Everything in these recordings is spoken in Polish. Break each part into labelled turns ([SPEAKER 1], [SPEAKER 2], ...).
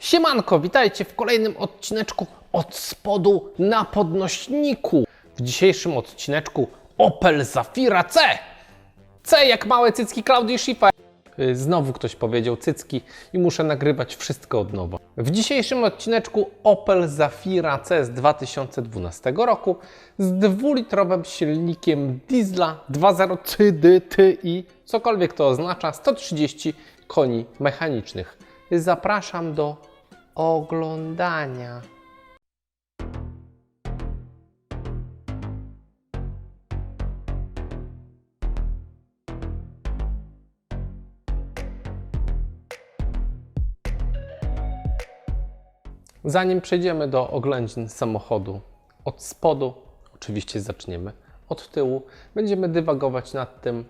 [SPEAKER 1] Siemanko, witajcie w kolejnym odcineczku od spodu na podnośniku. W dzisiejszym odcineczku Opel Zafira C. C jak małe cycki Klaudii Schiffer. Y, Znowu ktoś powiedział cycki i muszę nagrywać wszystko od nowa. W dzisiejszym odcineczku Opel Zafira C z 2012 roku z dwulitrowym silnikiem diesla 2.0 TDI, cokolwiek to oznacza, 130 koni mechanicznych. Zapraszam do oglądania. Zanim przejdziemy do oględzin samochodu od spodu, oczywiście zaczniemy od tyłu, będziemy dywagować nad tym,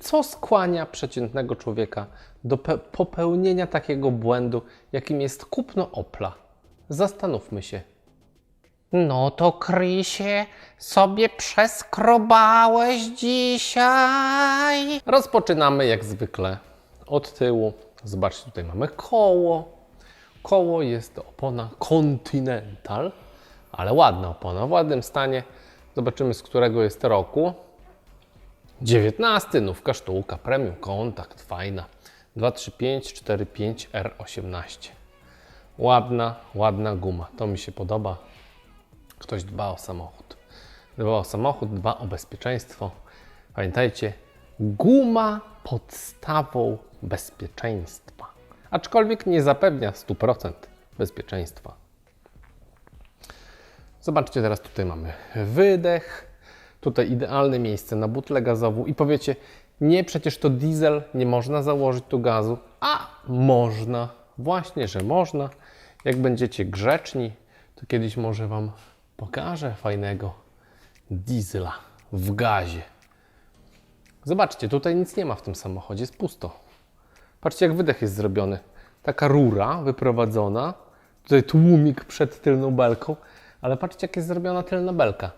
[SPEAKER 1] co skłania przeciętnego człowieka do pe- popełnienia takiego błędu, jakim jest kupno Opla. Zastanówmy się. No to Krysie, sobie przeskrobałeś dzisiaj. Rozpoczynamy jak zwykle od tyłu. Zobaczcie, tutaj mamy koło. Koło jest opona Continental, ale ładna opona, w ładnym stanie. Zobaczymy z którego jest roku. 19, nówka sztuka, premium kontakt, fajna. 235 45 R18. Ładna, ładna guma. To mi się podoba. Ktoś dba o samochód. Dba o samochód, dba o bezpieczeństwo. Pamiętajcie, guma podstawą bezpieczeństwa. Aczkolwiek nie zapewnia 100% bezpieczeństwa. Zobaczcie, teraz tutaj mamy wydech. Tutaj idealne miejsce na butlę gazową. I powiecie, nie, przecież to diesel, nie można założyć tu gazu. A można. Właśnie, że można. Jak będziecie grzeczni, to kiedyś może Wam pokażę fajnego diesla w gazie. Zobaczcie, tutaj nic nie ma w tym samochodzie, jest pusto. Patrzcie, jak wydech jest zrobiony. Taka rura wyprowadzona. Tutaj tłumik przed tylną belką, ale patrzcie, jak jest zrobiona tylna belka.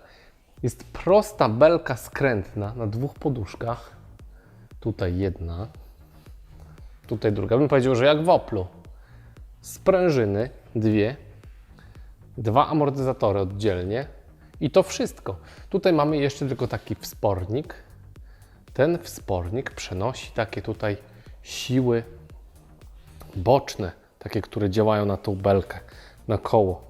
[SPEAKER 1] Jest prosta belka skrętna na dwóch poduszkach. Tutaj jedna, tutaj druga. Bym powiedział, że jak w Oplu. Sprężyny dwie, dwa amortyzatory oddzielnie i to wszystko. Tutaj mamy jeszcze tylko taki wspornik. Ten wspornik przenosi takie tutaj siły boczne, takie, które działają na tą belkę, na koło.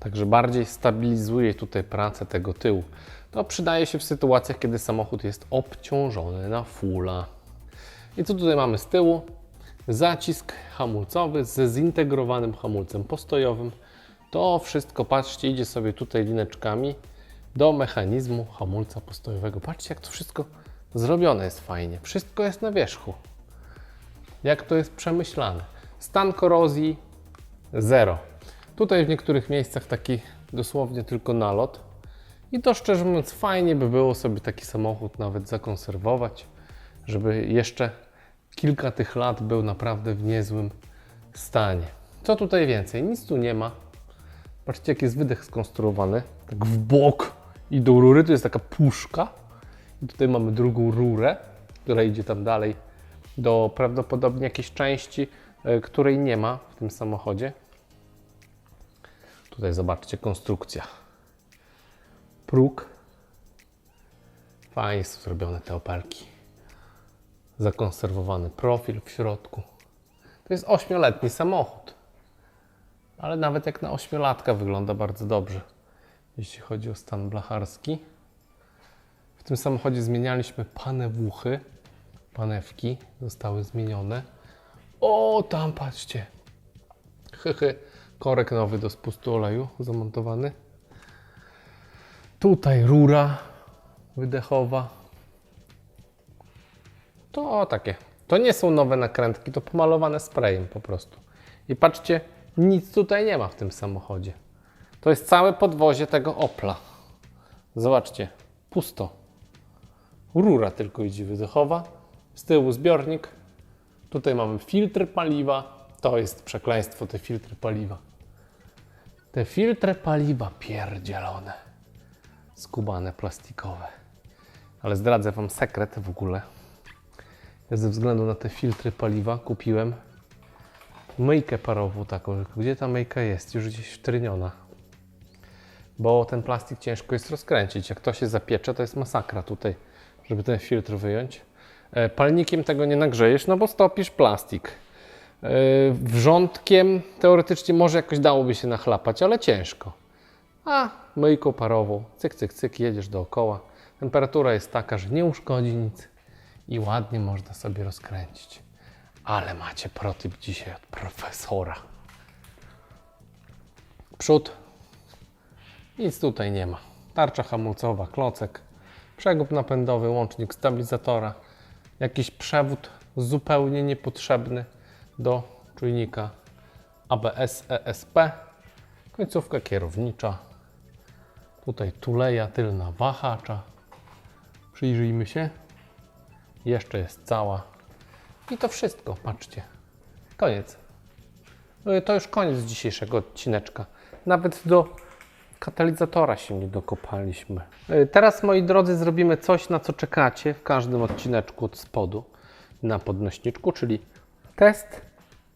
[SPEAKER 1] Także bardziej stabilizuje tutaj pracę tego tyłu. To przydaje się w sytuacjach, kiedy samochód jest obciążony na fulla. I co tutaj mamy z tyłu? Zacisk hamulcowy ze zintegrowanym hamulcem postojowym. To wszystko, patrzcie, idzie sobie tutaj lineczkami do mechanizmu hamulca postojowego. Patrzcie, jak to wszystko zrobione jest fajnie. Wszystko jest na wierzchu jak to jest przemyślane. Stan korozji zero. Tutaj w niektórych miejscach taki dosłownie tylko nalot. I to szczerze mówiąc fajnie by było sobie taki samochód nawet zakonserwować, żeby jeszcze kilka tych lat był naprawdę w niezłym stanie. Co tutaj więcej? Nic tu nie ma. Patrzcie jaki jest wydech skonstruowany. Tak w bok idą rury. Tu jest taka puszka. I tutaj mamy drugą rurę, która idzie tam dalej do prawdopodobnie jakiejś części, y, której nie ma w tym samochodzie. Tutaj zobaczcie konstrukcja. Próg. Fajnie są zrobione te opelki. Zakonserwowany profil w środku. To jest ośmioletni samochód. Ale nawet jak na ośmiolatka wygląda bardzo dobrze, jeśli chodzi o stan blacharski. W tym samochodzie zmienialiśmy panewuchy panewki zostały zmienione. O, tam patrzcie. Hehe, korek nowy do spustu oleju zamontowany. Tutaj rura wydechowa. To takie. To nie są nowe nakrętki, to pomalowane sprayem po prostu. I patrzcie, nic tutaj nie ma w tym samochodzie. To jest całe podwozie tego Opla. Zobaczcie, pusto. Rura tylko idzie wydechowa. Z tyłu zbiornik. Tutaj mamy filtr paliwa. To jest przekleństwo, te filtry paliwa. Te filtry paliwa pierdzielone. Skubane, plastikowe. Ale zdradzę Wam sekret w ogóle. Ja ze względu na te filtry paliwa kupiłem myjkę parową taką. Gdzie ta myjka jest? Już gdzieś wtryniona. Bo ten plastik ciężko jest rozkręcić. Jak to się zapiecze, to jest masakra tutaj, żeby ten filtr wyjąć. E, Palnikiem tego nie nagrzejesz, no bo stopisz plastik. E, Wrzątkiem teoretycznie może jakoś dałoby się nachlapać, ale ciężko. A myjką parową, cyk, cyk, cyk, jedziesz dookoła. Temperatura jest taka, że nie uszkodzi nic i ładnie można sobie rozkręcić. Ale macie protyp dzisiaj od profesora. Przód. Nic tutaj nie ma. Tarcza hamulcowa, klocek, przegub napędowy, łącznik stabilizatora, jakiś przewód zupełnie niepotrzebny do czujnika ABS ESP, końcówka kierownicza, tutaj tuleja tylna wahacza. Przyjrzyjmy się. Jeszcze jest cała. I to wszystko, patrzcie. Koniec. No to już koniec dzisiejszego odcineczka. Nawet do katalizatora się nie dokopaliśmy. Y, Teraz, moi drodzy, zrobimy coś, na co czekacie w każdym odcineczku od spodu na podnośniczku, czyli test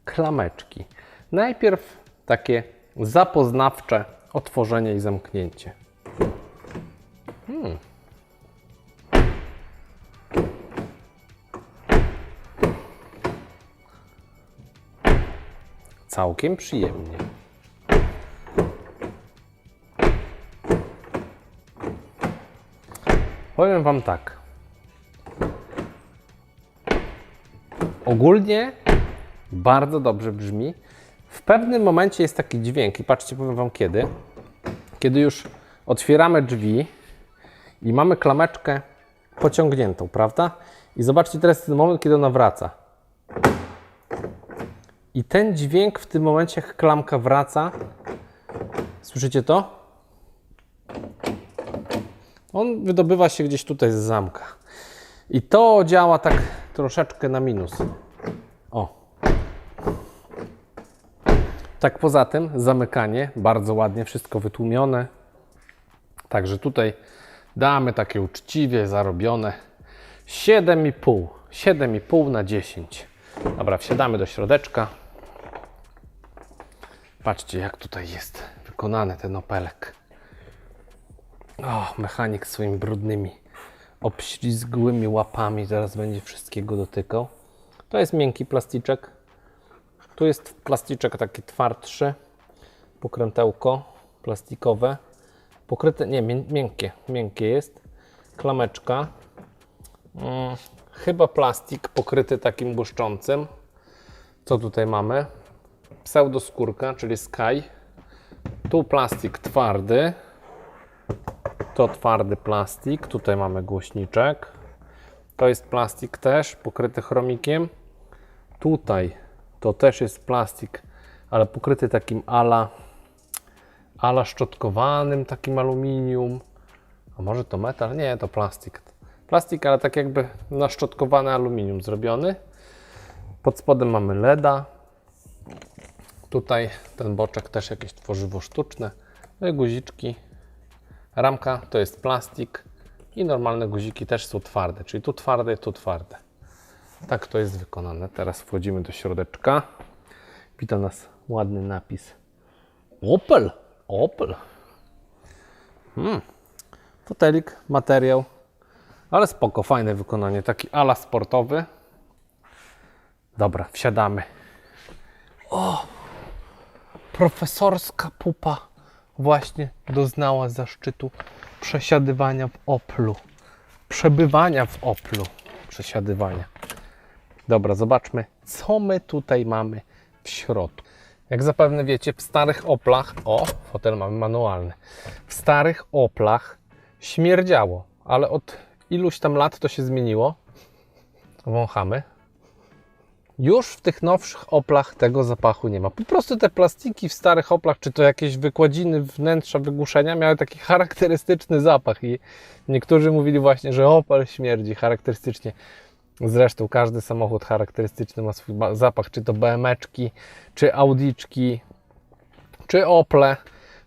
[SPEAKER 1] klameczki. Najpierw takie zapoznawcze otworzenie i zamknięcie. Całkiem przyjemnie. Powiem Wam tak. Ogólnie bardzo dobrze brzmi. W pewnym momencie jest taki dźwięk, i patrzcie, powiem Wam kiedy. Kiedy już otwieramy drzwi i mamy klameczkę pociągniętą, prawda? I zobaczcie teraz ten moment, kiedy ona wraca. I ten dźwięk w tym momencie, jak klamka wraca, słyszycie to? On wydobywa się gdzieś tutaj z zamka. I to działa tak troszeczkę na minus. O. Tak poza tym zamykanie, bardzo ładnie, wszystko wytłumione. Także tutaj damy takie uczciwie zarobione 7,5. 7,5 na 10. Dobra, wsiadamy do środeczka. Patrzcie, jak tutaj jest wykonany ten opelek. O, mechanik swoimi brudnymi, obślizgłymi łapami zaraz będzie wszystkiego dotykał. To jest miękki plasticzek. Tu jest plasticzek taki twardszy, pokrętełko plastikowe. Pokryte, nie, mię- miękkie, miękkie jest. Klameczka. Mm, chyba plastik pokryty takim błyszczącym. Co tutaj mamy? Pseudoskórka, czyli Sky. Tu plastik twardy. To twardy plastik. Tutaj mamy głośniczek. To jest plastik też pokryty chromikiem. Tutaj to też jest plastik, ale pokryty takim ala, ala szczotkowanym, takim aluminium. A może to metal? Nie, to plastik. Plastik, ale tak jakby naszczotkowany aluminium zrobiony. Pod spodem mamy LEDa. Tutaj ten boczek też jakieś tworzywo sztuczne. No i guziczki. Ramka to jest plastik i normalne guziki też są twarde, czyli tu twarde, tu twarde. Tak to jest wykonane. Teraz wchodzimy do środeczka. Wita nas ładny napis Opel. Opel. Hmm. Fotelik, materiał, ale spoko, fajne wykonanie. Taki ala sportowy. Dobra, wsiadamy. O! Profesorska pupa właśnie doznała zaszczytu przesiadywania w Oplu. Przebywania w Oplu. Przesiadywania. Dobra, zobaczmy, co my tutaj mamy w środku. Jak zapewne wiecie, w starych Oplach, o, fotel mamy manualny, w starych Oplach śmierdziało, ale od iluś tam lat to się zmieniło. Wąchamy. Już w tych nowszych Oplach tego zapachu nie ma. Po prostu te plastiki w starych Oplach, czy to jakieś wykładziny wnętrza wygłuszenia, miały taki charakterystyczny zapach i niektórzy mówili właśnie, że Opel śmierdzi charakterystycznie. Zresztą każdy samochód charakterystyczny ma swój zapach, czy to BMeczki, czy Audiczki, czy Ople.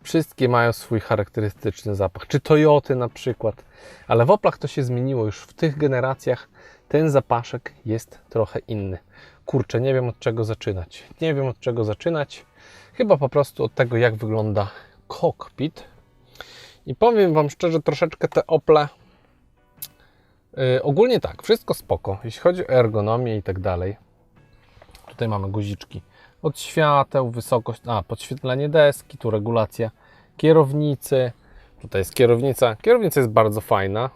[SPEAKER 1] Wszystkie mają swój charakterystyczny zapach, czy Toyoty na przykład. Ale w Oplach to się zmieniło już w tych generacjach. Ten zapaszek jest trochę inny. kurczę, nie wiem od czego zaczynać. Nie wiem od czego zaczynać. Chyba po prostu od tego, jak wygląda kokpit. I powiem Wam szczerze, troszeczkę te Ople. Yy, ogólnie tak, wszystko spoko, jeśli chodzi o ergonomię i tak dalej. Tutaj mamy guziczki od świateł, wysokość, a podświetlenie deski, tu regulacja kierownicy. Tutaj jest kierownica. Kierownica jest bardzo fajna,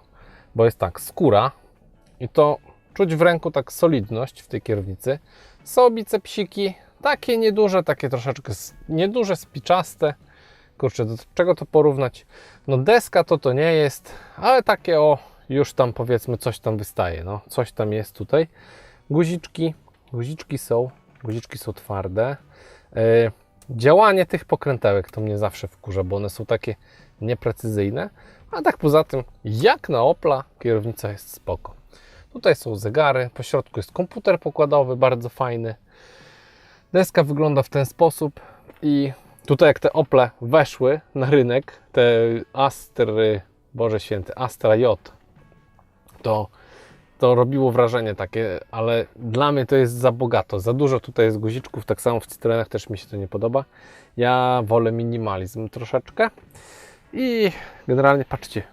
[SPEAKER 1] bo jest tak, skóra i to czuć w ręku tak solidność w tej kierownicy. Są bicepsiki, takie nieduże, takie troszeczkę nieduże, spiczaste. Kurczę, do czego to porównać? No deska to to nie jest, ale takie o, już tam powiedzmy coś tam wystaje, no coś tam jest tutaj. Guziczki, guziczki są, guziczki są twarde. Yy, działanie tych pokrętełek to mnie zawsze wkurza, bo one są takie nieprecyzyjne, a tak poza tym, jak na Opla, kierownica jest spoko. Tutaj są zegary, po środku jest komputer pokładowy, bardzo fajny. Deska wygląda w ten sposób i tutaj jak te Ople weszły na rynek, te Astry, Boże Święty, Astra J, to, to robiło wrażenie takie, ale dla mnie to jest za bogato, za dużo tutaj jest guziczków, tak samo w Citroenach też mi się to nie podoba. Ja wolę minimalizm troszeczkę i generalnie patrzcie,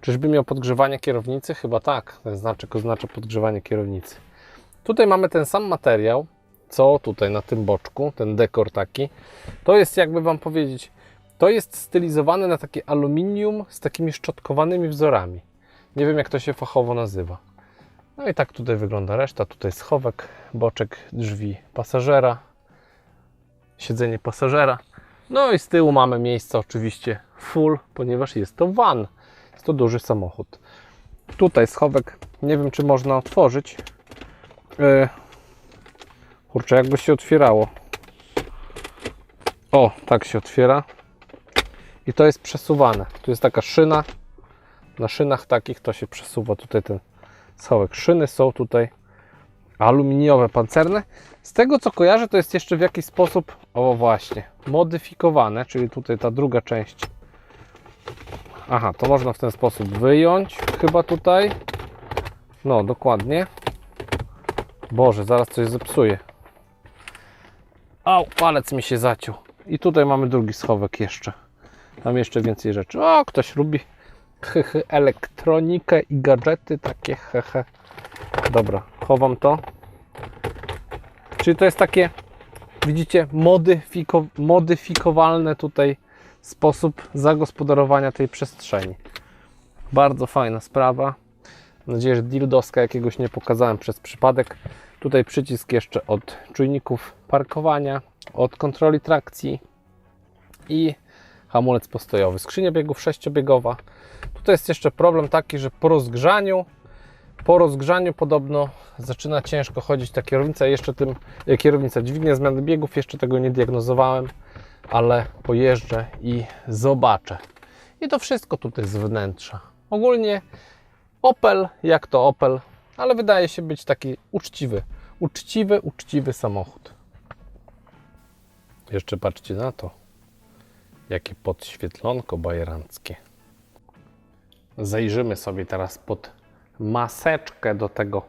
[SPEAKER 1] czyżby miał podgrzewanie kierownicy? Chyba tak, ten znaczek oznacza podgrzewanie kierownicy. Tutaj mamy ten sam materiał, co tutaj na tym boczku, ten dekor taki. To jest jakby Wam powiedzieć, to jest stylizowane na takie aluminium z takimi szczotkowanymi wzorami. Nie wiem jak to się fachowo nazywa. No i tak tutaj wygląda reszta. Tutaj schowek, boczek drzwi pasażera, siedzenie pasażera. No i z tyłu mamy miejsce oczywiście full, ponieważ jest to van. Jest to duży samochód. Tutaj schowek, nie wiem czy można otworzyć. Yy, kurczę, jakby się otwierało. O, tak się otwiera. I to jest przesuwane. Tu jest taka szyna. Na szynach takich to się przesuwa tutaj ten schowek. Szyny są tutaj aluminiowe, pancerne. Z tego co kojarzę, to jest jeszcze w jakiś sposób, o właśnie, modyfikowane, czyli tutaj ta druga część. Aha, to można w ten sposób wyjąć, chyba tutaj. No, dokładnie. Boże, zaraz coś zepsuje. Au, palec mi się zaciął. I tutaj mamy drugi schowek jeszcze. Tam jeszcze więcej rzeczy. O, ktoś lubi elektronikę i gadżety takie hehe. Dobra, chowam to. Czyli to jest takie, widzicie, modyfiko, modyfikowalne tutaj sposób zagospodarowania tej przestrzeni. Bardzo fajna sprawa. Mam nadzieję, że dildoska jakiegoś nie pokazałem przez przypadek. Tutaj przycisk jeszcze od czujników parkowania, od kontroli trakcji i hamulec postojowy. Skrzynia biegów sześciobiegowa. Tutaj jest jeszcze problem taki, że po rozgrzaniu po rozgrzaniu podobno zaczyna ciężko chodzić ta kierownica, jeszcze tym e, kierownica dźwignia zmiany biegów, jeszcze tego nie diagnozowałem, ale pojeżdżę i zobaczę. I to wszystko tutaj z wnętrza. Ogólnie Opel, jak to Opel, ale wydaje się być taki uczciwy, uczciwy, uczciwy samochód. Jeszcze patrzcie na to, jakie podświetlonko bajeranckie. Zajrzymy sobie teraz pod maseczkę do tego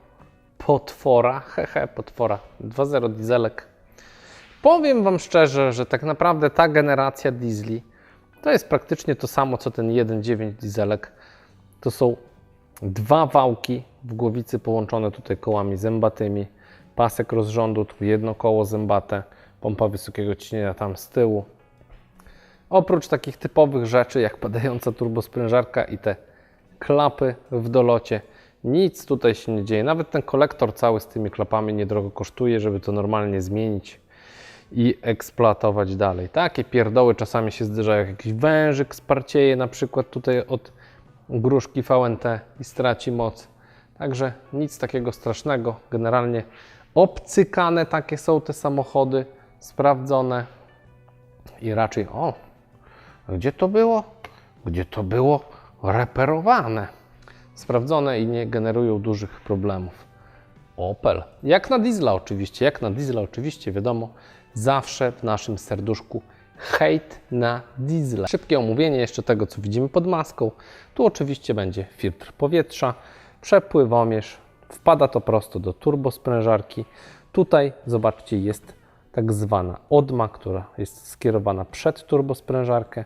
[SPEAKER 1] potwora. Hehe, potwora 2.0 dieselek. Powiem Wam szczerze, że tak naprawdę ta generacja diesli to jest praktycznie to samo co ten 1.9 dieselek. To są dwa wałki w głowicy połączone tutaj kołami zębatymi. Pasek rozrządu, tu jedno koło zębate, pompa wysokiego ciśnienia tam z tyłu. Oprócz takich typowych rzeczy jak padająca turbosprężarka i te klapy w dolocie, nic tutaj się nie dzieje. Nawet ten kolektor cały z tymi klapami niedrogo kosztuje, żeby to normalnie zmienić i eksploatować dalej. Takie pierdoły czasami się zdarzają, jak jakiś wężyk sparcieje na przykład tutaj od gruszki VNT i straci moc. Także nic takiego strasznego. Generalnie obcykane takie są te samochody, sprawdzone i raczej o, gdzie to było? Gdzie to było reperowane? Sprawdzone i nie generują dużych problemów. Opel. Jak na diesla oczywiście, jak na diesla oczywiście, wiadomo, zawsze w naszym serduszku hejt na diesla. Szybkie omówienie jeszcze tego, co widzimy pod maską. Tu oczywiście będzie filtr powietrza, przepływomierz, wpada to prosto do turbosprężarki. Tutaj zobaczcie, jest tak zwana odma, która jest skierowana przed turbosprężarkę.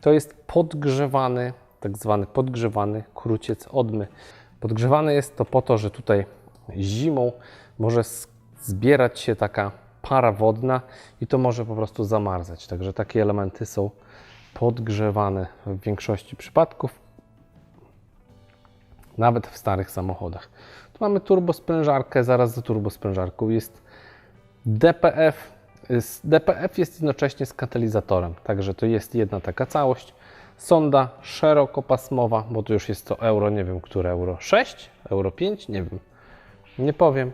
[SPEAKER 1] To jest podgrzewany, tak zwany podgrzewany kruciec odmy. Podgrzewany jest to po to, że tutaj zimą może zbierać się taka para wodna i to może po prostu zamarzać. Także takie elementy są podgrzewane w większości przypadków, nawet w starych samochodach. Tu mamy turbosprężarkę, zaraz za turbosprężarką jest DPF. DPF jest jednocześnie z katalizatorem, także to jest jedna taka całość. Sonda szerokopasmowa, bo to już jest to euro, nie wiem, które euro 6, euro 5, nie wiem, nie powiem.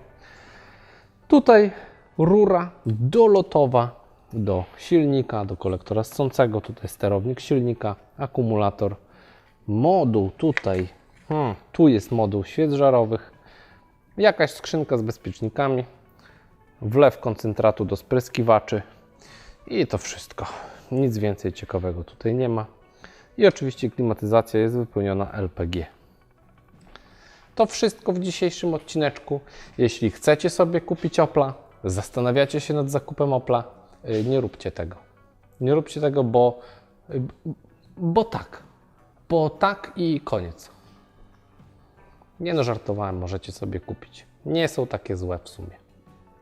[SPEAKER 1] Tutaj rura dolotowa do silnika, do kolektora ssącego. Tutaj sterownik silnika, akumulator, moduł tutaj. Hmm, tu jest moduł świec żarowych, jakaś skrzynka z bezpiecznikami, wlew koncentratu do spryskiwaczy i to wszystko. Nic więcej ciekawego tutaj nie ma. I oczywiście klimatyzacja jest wypełniona LPG. To wszystko w dzisiejszym odcineczku. Jeśli chcecie sobie kupić Opla, zastanawiacie się nad zakupem Opla, y, nie róbcie tego. Nie róbcie tego, bo, y, bo tak. Bo tak i koniec. Nie no, żartowałem, możecie sobie kupić. Nie są takie złe w sumie.